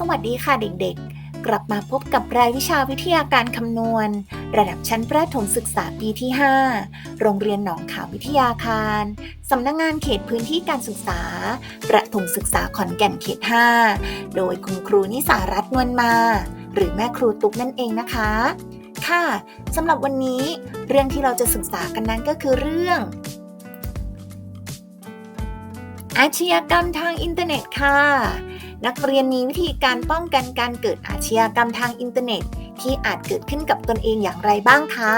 สวัสดีค่ะเด็กๆ กลับมาพบกับรายวิชาวิทยาการคำนวณ ระดับชั้นประถมศึกษาปีที่ 5 โรงเรียนหนองขาววิทยาคาร สำนักงงานเขตพื้นที่การศึกษา ประถมศึกษาขอนแก่นเขต 5 โดยคุณครูนิสารัตน์นวลมา หรือแม่ครูตุ๊กนั่นเองนะคะ ค่ะสำหรับวันนี้ เรื่องที่เราจะศึกษากันนั้นก็คือเรื่อง อาชญากรรมทางอินเทอร์เน็ตค่ะ นักเรียนมีวิธีการป้องกันการเกิดอาชญากรรมทางอินเทอร์เน็ต ที่อาจเกิดขึ้นกับตนเองอย่างไรบ้างคะ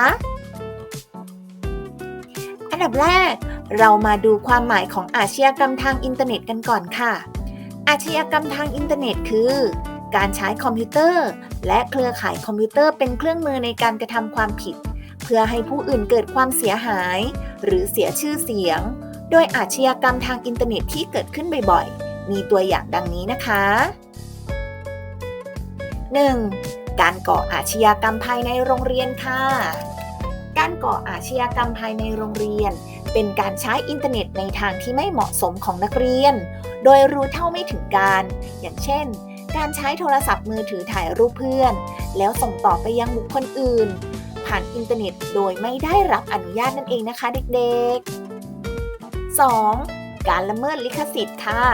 อันดับแรก เรามาดูความหมายของอาชญากรรมทางอินเทอร์เน็ตกันก่อนค่ะ อาชญากรรมทางอินเทอร์เน็ตคือ การใช้คอมพิวเตอร์ และเครือข่ายคอมพิวเตอร์เป็นเครื่องมือในการกระทำความผิด เพื่อให้ผู้อื่นเกิดความเสียหาย หรือเสียชื่อเสียง โดยอาชญากรรมทางอินเทอร์เน็ตที่เกิดขึ้นบ่อยๆ มีตัวอย่างดังนี้นะคะ 1. การก่ออาชญากรรมภายในโรงเรียนค่ะ การก่ออาชญากรรมภายในโรงเรียน เป็นการใช้อินเทอร์เน็ตในทางที่ไม่เหมาะสมของนักเรียน โดยรู้เท่าไม่ถึงการ อย่างเช่น การใช้โทรศัพท์มือถือถ่ายรูปเพื่อน แล้วส่งต่อไปยังบุคคลอื่น ผ่านอินเทอร์เน็ตโดยไม่ได้รับอนุญาตนั่นเองนะคะเด็กๆ 2. การละเมิดลิขสิทธิ์ค่ะ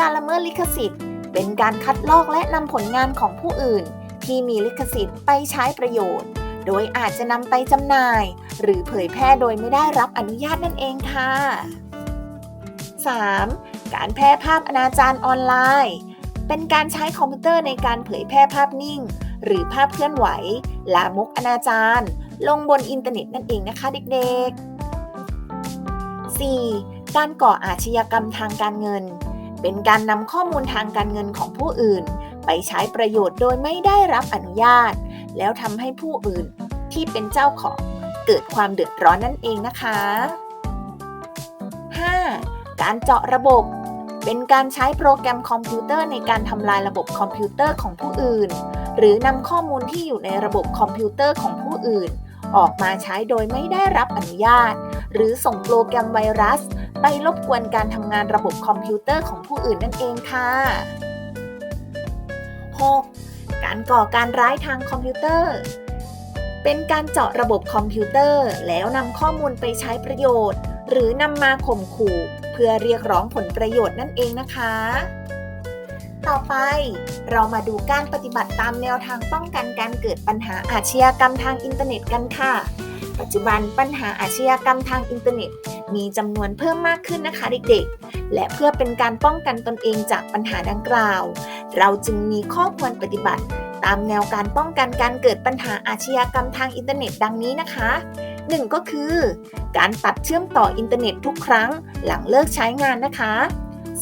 การละเมิดลิขสิทธิ์ เป็นการคัดลอกและนำผลงานของผู้อื่น ที่มีลิขสิทธิ์ไปใช้ประโยชน์ โดยอาจจะนำไปจำหน่าย หรือเผยแพร่โดยไม่ได้รับอนุญาตนั่นเองค่ะ 3. การแพร่ภาพอนาจารออนไลน์ เป็นการใช้คอมพิวเตอร์ในการเผยแพร่ภาพนิ่ง หรือภาพเคลื่อนไหว ลามกอนาจารลงบนอินเทอร์เน็ตนั่นเองนะคะเด็กๆ 4. การก่ออาชญากรรมทางการเงิน เป็นการนำข้อมูลทางการเงินของผู้อื่น ไปใช้ประโยชน์โดยไม่ได้รับอนุญาต แล้วทำให้ผู้อื่นที่เป็นเจ้าของเกิดความเดือดร้อนนั่นเองนะคะ 5. การเจาะระบบ เป็นการใช้โปรแกรมคอมพิวเตอร์ในการทำลายระบบคอมพิวเตอร์ของผู้อื่น หรือนำข้อมูลที่อยู่ในระบบคอมพิวเตอร์ของผู้อื่น ออกมาใช้โดยไม่ได้รับอนุญาต หรือส่งโปรแกรมไวรัส ไปรบกวนการทำงานระบบคอมพิวเตอร์ของผู้อื่นนั่นเองค่ะ 6. การก่อการร้ายทางคอมพิวเตอร์ เป็นการเจาะระบบคอมพิวเตอร์ แล้วนำข้อมูลไปใช้ประโยชน์ หรือนำมาข่มขู่ เพื่อเรียกร้องผลประโยชน์นั่นเองนะคะ ต่อไป เรามาดูการปฏิบัติตามแนวทางป้องกันการเกิดปัญหาอาชญากรรมทางอินเทอร์เน็ตกันค่ะ ปัจจุบันปัญหาอาชญากรรมทางอินเทอร์เน็ต มีจำนวนเพิ่มมากขึ้นนะคะเด็กๆ และเพื่อเป็นการป้องกันตนเองจากปัญหาดังกล่าว เราจึงมีข้อควรปฏิบัติ ตามแนวการป้องกันการเกิดปัญหาอาชญากรรมทางอินเทอร์เน็ตดังนี้นะคะ1ก็คือ การตัดเชื่อมต่ออินเทอร์เน็ตทุกครั้งหลังเลิกใช้งานนะคะ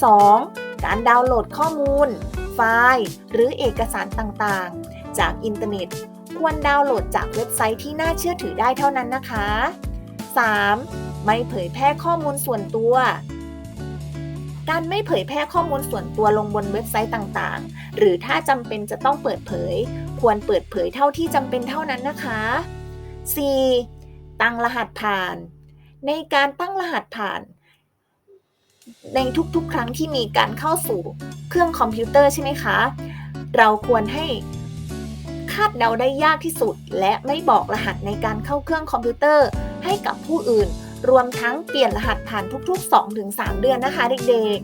2. การดาวน์โหลดข้อมูล ไฟล์ หรือเอกสารต่างๆ จากอินเทอร์เน็ต ควรดาวน์โหลดจากเว็บไซต์ที่น่าเชื่อถือได้เท่านั้นนะคะ 3. ไม่เผยแพร่ข้อมูลส่วนตัว การไม่เผยแพร่ข้อมูลส่วนตัวลงบนเว็บไซต์ต่างๆ หรือถ้าจำเป็นจะต้องเปิดเผย ควรเปิดเผยเท่าที่จำเป็นเท่านั้นนะคะ 4. ตั้งรหัสผ่าน ในการตั้งรหัสผ่าน ในทุกๆ ครั้งที่มีการเข้าสู่เครื่องคอมพิวเตอร์ใช่ไหมคะ เราควรให้คาดเดาได้ยากที่สุด และไม่บอกรหัสในการเข้าเครื่องคอมพิวเตอร์ ให้กับผู้อื่น รวมทั้งเปลี่ยนรหัสผ่านทุกๆ 2-3 เดือนนะคะเด็ก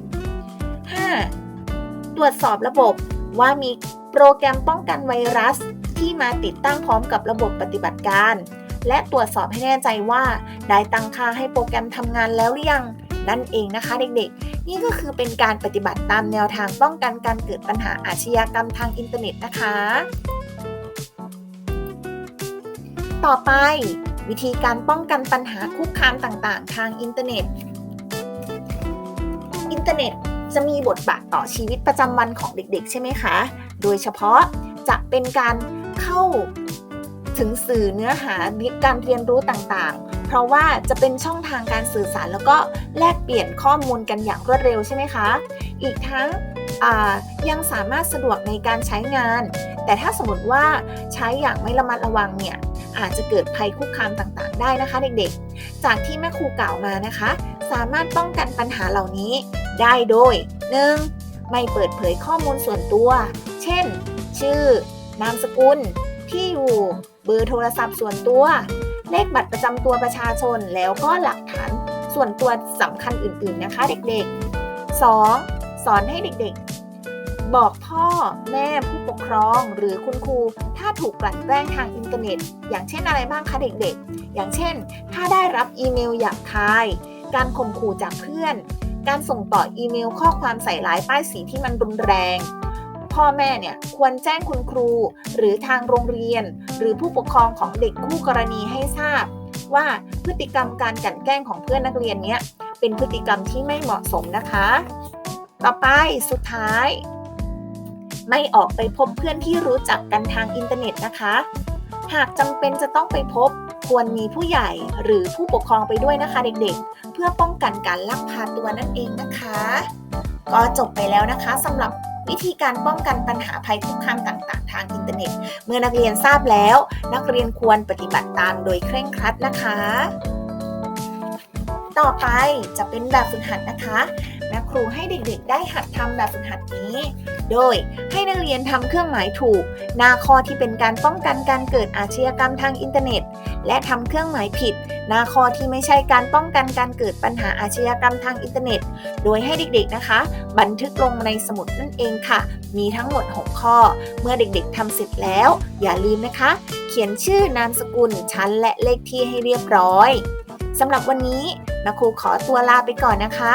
ๆ 5. ตรวจสอบระบบว่ามีโปรแกรมป้องกันไวรัส ที่มาติดตั้งพร้อมกับระบบปฏิบัติการ และตรวจสอบให้แน่ใจว่า ได้ตั้งค่าให้โปรแกรมทำงานแล้วหรือยังนั่นเองนะคะเด็กๆ นี่ก็คือเป็นการปฏิบัติตามแนวทางป้องกันการเกิดปัญหาอาชญากรรมทางอินเทอร์เน็ตนะคะ ต่อไป วิธีการป้องกันปัญหาคุกคามต่างๆ ทางอินเทอร์เน็ต อินเทอร์เน็ตจะมีบทบาทต่อชีวิตประจำวันของเด็กๆ ใช่ไหมคะ โดยเฉพาะจะเป็นการเข้าถึงสื่อเนื้อหาการเรียนรู้ต่างๆ เพราะว่าจะเป็นช่องทางการสื่อสารแล้วก็แลกเปลี่ยนข้อมูลกันอย่างรวดเร็วใช่ไหมคะ อีกทั้งยังสามารถสะดวกในการใช้งาน แต่ถ้าสมมติว่าใช้อย่างไม่ระมัดระวังเนี่ย อาจจะเกิดภัยคุกคามต่างๆ ได้นะคะเด็กๆ จากที่แม่ครูกล่าวมานะคะ สามารถป้องกันปัญหาเหล่านี้ ได้โดย 1. ไม่เปิดเผยข้อมูลส่วนตัว เช่น ชื่อ นามสกุล ที่อยู่ เบอร์โทรศัพท์ส่วนตัว เลขบัตรประจำตัวประชาชน แล้วก็หลักฐานส่วนตัวสำคัญอื่นๆนะคะ เด็กๆ 2. สอนให้เด็กๆ บอกพ่อ แม่ผู้ปกครองหรือคุณครู ถ้าถูกกลั่นแกล้งทางอินเทอร์เน็ต อย่างเช่นอะไรบ้างคะเด็กๆ อย่างเช่น ถ้าได้รับอีเมลหยาบคาย การข่มขู่จากเพื่อน การส่งต่ออีเมลข้อความใส่ร้ายป้ายสีที่มันรุนแรง พ่อแม่เนี่ยควรแจ้งคุณครู หรือทางโรงเรียน หรือผู้ปกครองของเด็กคู่กรณีให้ทราบ ว่าพฤติกรรมการกลั่นแกล้งของเพื่อนนักเรียนเนี้ยเป็นพฤติกรรมที่ไม่เหมาะสมนะคะ ต่อไปสุดท้าย ไม่ออกไปพบเพื่อนที่รู้จักกันทางอินเทอร์เน็ตนะคะ หากจำเป็นจะต้องไปพบ ควรมีผู้ใหญ่หรือผู้ปกครองไปด้วยนะคะเด็กๆ เพื่อป้องกันการลักพาตัวนั่นเองนะคะ ก็จบไปแล้วนะคะสำหรับวิธีการป้องกันปัญหาภัยคุกคามต่างๆ ทางอินเทอร์เน็ต เมื่อนักเรียนทราบแล้ว นักเรียนควรปฏิบัติตามโดยเคร่งครัดนะคะ ต่อไปจะเป็นแบบฝึกหัดนะคะ แม่ครูให้เด็กๆ ได้หัดทำแบบฝึกหัดนี้ โดยให้นักเรียนทำเครื่องหมายถูก หน้าข้อที่เป็นการป้องกันการเกิดอาชญากรรมทางอินเทอร์เน็ต และทำเครื่องหมายผิด หน้าข้อที่ไม่ใช่การป้องกันการเกิดปัญหาอาชญากรรมทางอินเทอร์เน็ต โดยให้เด็กๆนะคะ บันทึกลงในสมุดนั่นเองค่ะ มีทั้งหมด 6 ข้อ เมื่อเด็กๆทำเสร็จแล้ว อย่าลืมนะคะ เขียนชื่อนามสกุลชั้นและเลขที่ให้เรียบร้อยสำหรับวันนี้นะครูขอตัวลาไปก่อนนะคะ